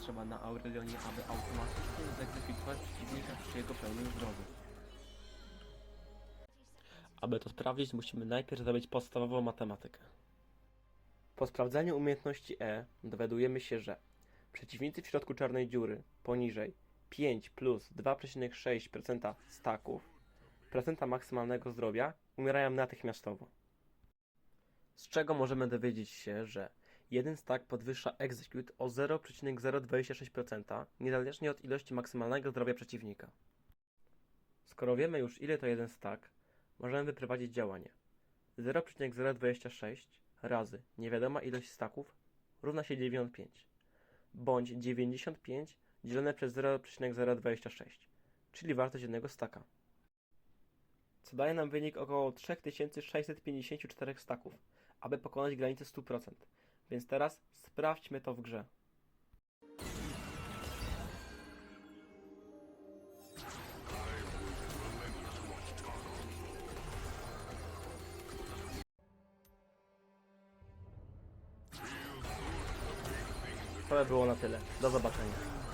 trzeba na Aurelionie, aby automatycznie zegzekutować przeciwnika przy jego pełnym zdrowiu. Aby to sprawdzić, musimy najpierw zrobić podstawową matematykę. Po sprawdzeniu umiejętności E dowiadujemy się, że przeciwnicy w środku czarnej dziury poniżej 5 plus 2,6% staków procenta maksymalnego zdrowia umierają natychmiastowo. Z czego możemy dowiedzieć się, że jeden stack podwyższa execute o 0,026% niezależnie od ilości maksymalnego zdrowia przeciwnika. Skoro wiemy już ile to jeden stack, możemy wyprowadzić działanie. 0,026 razy niewiadoma ilość staków równa się 95, bądź 95 dzielone przez 0,026, czyli wartość jednego staka. Co daje nam wynik około 3654 staków, aby pokonać granicę 100%. Więc teraz sprawdźmy to w grze. To by było na tyle. Do zobaczenia.